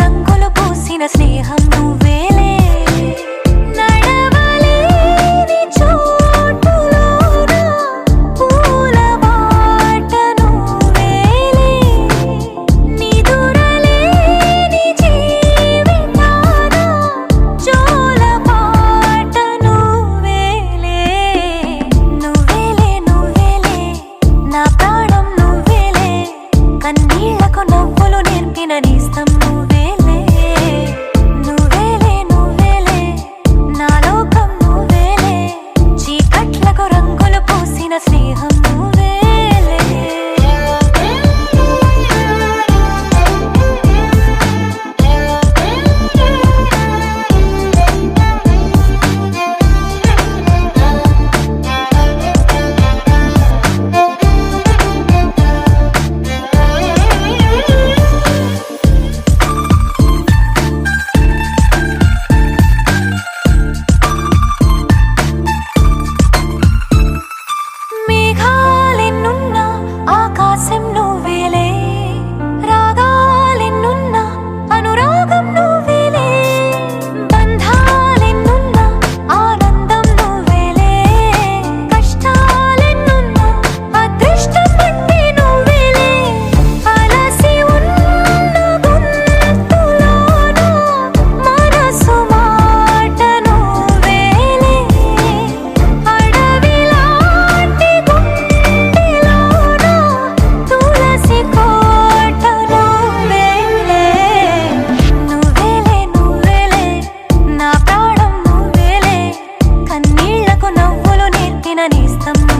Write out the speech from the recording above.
రంగులు పూసిన స్నేహం నువ్వేలే. నేననిస్తమ్మా